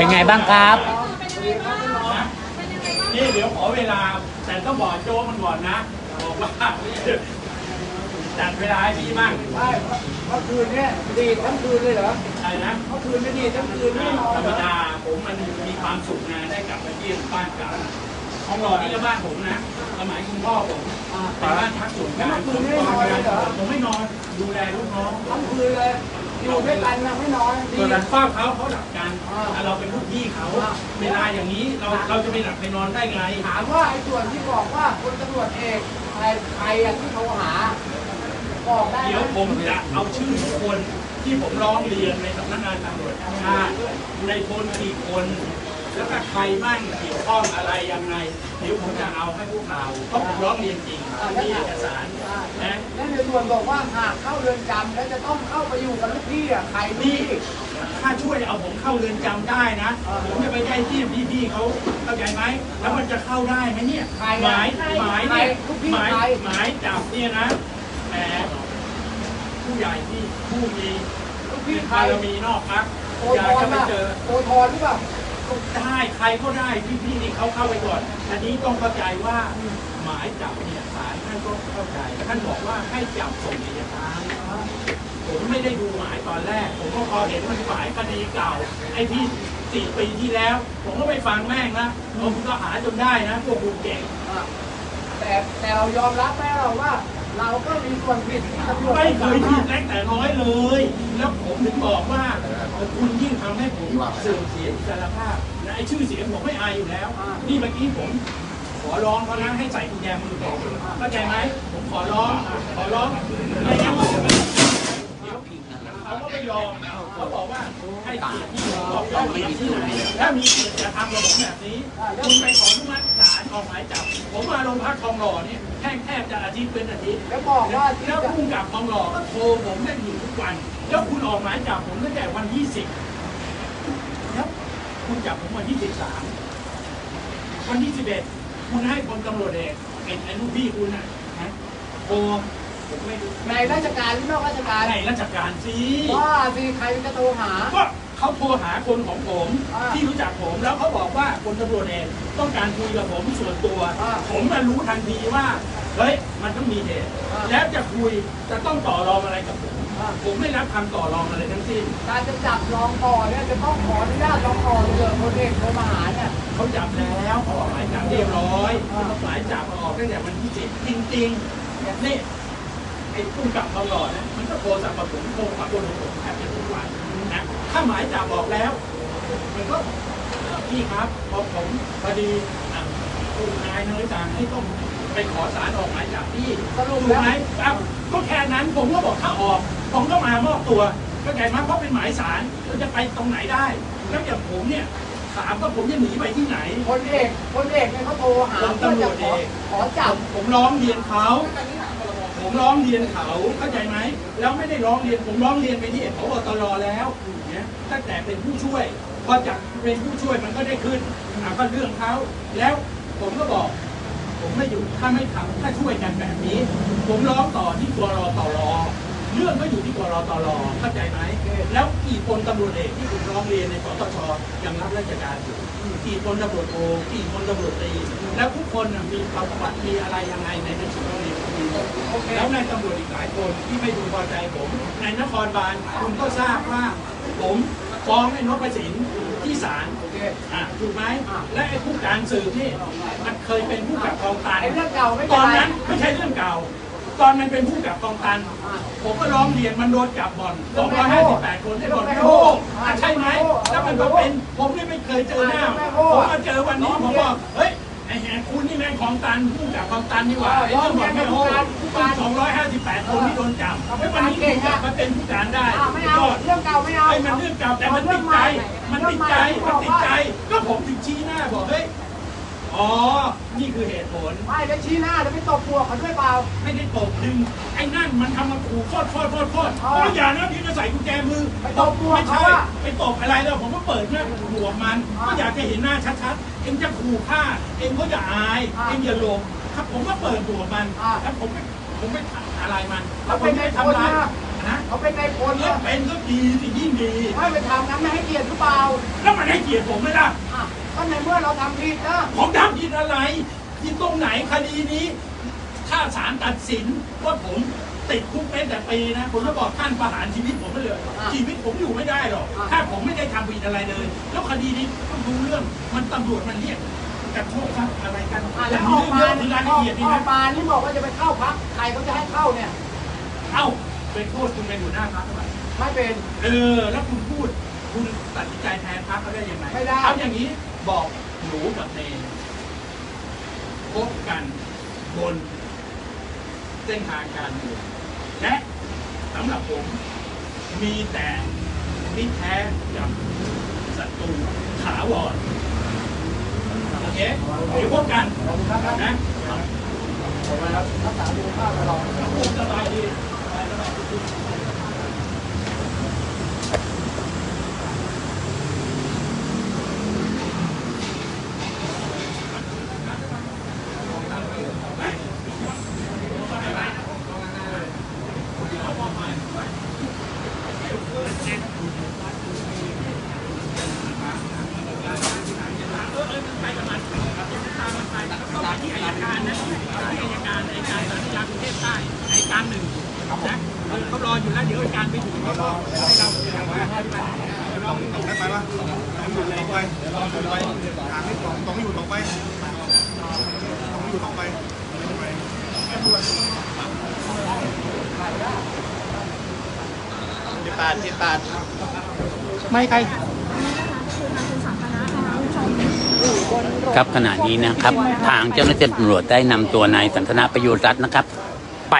เป็นไงบ้างครับ นี่เดี๋ยวขอเวลา แต่ต้องบอกโจ้มันก่อนนะ บอกว่าจัดเวลาให้พี่บ้างใช่เมื่อคืนเนี่ยดีดทั้งคืนเลยเหรอใช่นะเมื่อคืนไม่ดีดทั้งคืนไม่นอนธรรเหมรอดาผมมันมีความสุขนะได้กลับไปเยี่ยมบ้านเก่าของหล่อนี่ก็บ้านผมนะสมัยคุณพ่อผมเป็นบ้านพักส่วนกลางผมผมไม่นอนดูแลลูกน้องทั้งคืนเลย อยู่ด้วยกันนะไม่นอนดีส่วนดหลังฝ้าเขาเขาหลับกันเราเป็นลูกพี่เขาเวลาอย่างนี้เราเราจะไปหลับไปนอนได้ไงถามว่าไอ้ส่วนที่บอกว่าคนตำรวจเอกใครใครอะที่เขาหาบอกได้ไหเดี๋ยวผมจะเอาชื่อทุกคนที่ผมร้องเรียนในสำนักงานตำรวจแห่งชาติในพลกี่คน แล้วก็ใครบ้างเกี่ยวข้องอะไรยังไงเดี๋ยวผมจะเอาให้พวกเราเพราะผมร้องเรียนจริงมีเอกสารนะ และในส่วนบอกว่าหากเข้าเรือนจำแล้วจะต้องเข้าไปอยู่กับลูกพี่อะใครลูกนี่พี่ ถ้าช่วยเอาผมเข้าเรือนจำได้นะ ผมจะไปได้ที่พี่ๆเขาเข้าใจไหม แล้วมันจะเข้าได้ไหมเนี่ย ใครหอะมายหมายเนี่ยลูกพี่หมายใคร หมายจับเนี่ยนะแหมผู้ใหญ่ที่ผู้มีลูกพี่เป็นใครบารมีนอกพักโออยาทกอนจะไปป่ะเจอ โอทอนหรือเปล่าก็ ได้ใครก็ได้พี่ๆนี่เขาเข้าไปก่อน อันนี้ต้องเข้าใจว่าหมายจับเนี่ยศาลท่านก็เข้าใจท่านบอกว่าให้จับส่งอัยการผมไม่ได้ดูหมายตอนแรก ผมก็พอเห็นมันหมายคดีเก่า ไอ้ที่สี่ปีที่แล้ว ผมก็ไปฟังแม่งนะผมก็หาจนได้นะพวกคุณเก่งแต่แต่เรายอมรับไหมเราว่า เราก็มีส่วนผิดตำรวจไม่เคยผิดแม้แต่น้อยเลย แล้วผมถึงบอกว่าคุณยิ่งทำให้ผมเสื่อมเสียอิสรภาพนะไอ้ชื่อเสียงผมไม่อายอยู่แล้ว นี่เมื่อกี้ผมขอร้องเขานะให้ใส่กุญแจมือผมเข้าใจไหมผมขอร้องขอร้องไม่งั้นเขาก็ไม่ยอมเขาบอกว่าให้เกียรติที่ผมบอกต้องมีที่ไหนถ้ามีเกียรติจะทำกับผมแบบนี้คุณไปขออนุมัติศาลออกหมายจับ ผมมาโรงพักทองหล่อเนี่ย แค่แทบจะอาทิตย์เป็นอาทิตย์แล้วบอกว่าที่แล้วจะพุ่งกับทองหล่อก็โทรผมได้อยู่ทุกวัน แล้วคุณออกหมายจับผมตั้งแต่วันที่สิบแล้วคุณจับผมวันที่สิบสามวันที่สิบเอ็ดคุณให้พลตำรวจเอกเป็นไอ้ลูกพี่คุณน่ะนะโทรผมไม่รู้ในราชการหรือนอกราชการในราชการสิว่าสิใครจะโทรหาก็ เขาโทรหาคนของผมอ่าที่รู้จักผมแล้วเขาบอกว่าพลตำรวจเอกต้องการคุยกับผมส่วนตัวอ่าผมมารู้ทันทีว่าเฮ้ยมันต้องมีเหตุอ่าแล้วจะคุยจะต้องต่อรองอะไรกับผมอ่าผมไม่รับคำต่อรองอะไรทั้งสิ้นการจะจับรองต่อเนี่ยจะต้องขออนุญาตรองต่อเลยเหรอคนเอกโทรมาหาเนี่ยเขาจับแล้วเขาออกหมายจับเรียบร้อยอ่าหมายจับออกตั้งแต่วันที่สิบจริงๆนี่ ไอ้ผู้กำกับทองหล่อเนี่ยมันก็โทรศัพท์กับผมโทรกับคนของผมแทบจะทุกวันนะถ้าหมายจับออกแล้ว มันก็เอ่อพี่ครับพอผมพอดีอะผู้นายน้อยจางให้ต้องไปขอสารออกหมายจับพี่สรุปถูกแล้วไหมครับก็แค่นั้นผมก็บอกถ้าออก ผมก็มามอบตัวก็ไงมาเพราะเป็นหมายสารเราจะไปตรงไหนได้ แล้วอย่างผมเนี่ยถามว่าผมจะหนีไปที่ไหนคนเอกคนเอกเนี่ยเขาโทรหาคนเพื่อตำรจะวจขเออกขอจับผมร้องเรียนเขา ผมร้องเรียนเขาเข้าใจไหมแล้วไม่ได้ร้องเรียนผมร้องเรียนไปที่เอกพบตรแล้วเนี่ยตั้งแต่เป็นผู้ช่วยพอจากเป็นผู้ช่วยมันก็ได้ขึ้นอะก็เรื่องเขาแล้วผมก็บอก ผมไม่อยู่ถ้าไม่ทำถ้าช่วยกันแบบนี้ ผมร้องต่อที่กรอตรเรื่องก็อยู่ที่กรอตรเข้าใจไหมแล้วกี่คนตำรวจเอกที่ผมร้องเรียนในสตชยังรับราชการอยู่กี่คนตำรวจโทกี่คนตำรวจตรีแล้วทุกคนมีประวัติมีอะไรยังไงในหนังสือร้องเรียนมี แล้วในตำรวจอีกหลายคนที่ไม่ดูพอใจผมในนครบาลคุณก็ทราบว่า ผมฟ้องไอ้นพสินที่ศาลโอเคอะถูกไหมและไอ้ผู้การสืบนี่มันเคยเป็นผู้กับกองตันไอ้เรื่องเก่าไม่ตเป็นอนไรนั้นไม่ใช่เรื่องเก่า ตอนมันเป็นผู้กับกองตัน ผมก็ร้องเรียนมันโดนจับบ่อน258คนได้บ่อนไม่โอ้อะใช่ไหมแล้วมันก็เป็นผมนี่ไม่เคยเจอหน้าผมมาเจอวันนี้ผมบอกเฮ้ย ไอ้แหกคุณนี่แม่งของตันผู้กับกองตันนี่หว่าไอ้เรื่องบ่อนไม่โอ้ต้อง258คนที่โดนจับแล้ววันนี้ผู้กับมาเป็นผู้การได้อ่าไม่เอายอดเรื่องเก่าไม่เอาไอ้มันเรื่องเก่าแต่มันติดใจ มันติดใจ มันติดใจ ก็ผมถึงชี้หน้าบอกเฮ้ยอ๋อ นี่คือเหตุผล ไม่แล้วชี้หน้าจะไปตบหัวเขาด้วยเปล่า ไม่ได้ตบดึง ไอ้นั่นมันทำมาขู่ฟอดฟอดฟอดฟอดอ๋อโอ้ยอย่านะพี่จะใส่กุญแจมือไปตบหัวไม่เขาใช่อะ ไปตบอะไรแล้วผมก็เปิดหน้าหัวมันอ๋อก็อยากจะเห็นหน้าชัดๆ เอ็งจะขู่ฆ่าเอ็งก็อย่าอาย อ่าเอ็งอย่าหลงครับผมก็เปิดหัวมัน อ่าแล้วผมไม่ผมไม่ทำอะไรมันแล้วผเป็มนไงไม่คนทำร้ายนะผนะเขาเป็นนายพลเมื่เนี่อยเป็นก็ดีสิยิ่งดี ไม่ไปทำงั้นไม่ให้เกียรติหรือเปล่าแล้วมันให้เกียรติผมไหมล่ะ อะ ก็ในเมื่อเราทำผิดนะผมทำผิดอะไรที่ตรงไหนคดีนี้ ถ้าศาลตัดสินว่าผมติดคุกเป็นแต่ปีนะผมจะบอกท่านประหารชีวิตผมไปเลย ชีวิตผมอยู่ไม่ได้หรอก ถ้าผมไม่ได้ทำผิดอะไรเลย แล้วคดีนี้ต้องดูเรื่องมันตำรวจมันเรียกกระโชกทรัพย์อะไรกันอะแล้แล้ววมีออกเรื่องมาเยอะมีรายละเอียดอนี่อนะกมานี่บอกว่าจะไปเข้าพักใครเขาจะให้เข้าเนี่ย เอ้าเป็นโทษคุณเป็นหัวหน้าพรรคทำไม ไม่เป็น เออ แล้วคุณพูด คุณตัดสินใจแทนพรรคเขาได้ยังไงไม่ได้ เอาอย่างนี้ บอกหนูกับเนยพบกันบนเส้นทางการเมืองและสำหรับผมมีแต่มิตรแท้กับศัตรูถาวรโอเคเดี๋ยวพบกันนะผมนะครับรักษาสุขภาพตลอดสบายดี ที่อายการนะที่อายการอายการสารยากรุงเทพใต้อายการหนึ่งนะเขารออยู่แล้วเดี๋ยวอายการไปถึงเขาก็ให้เราอย่างว่า ได้ไปปะตรงอยู่ตรงไปตรงไปหางให้ตรงตรงอยู่ตรงไปตรงอยู่ตรงไปตรงไปสิบแปดสิบแปไม่ใครครับขณะนี้นะครับ ทางเจ้าหน้าที่ตำรวจได้นำตัวนายสันทนาประยุทธ์รัตน์นะครับ ไป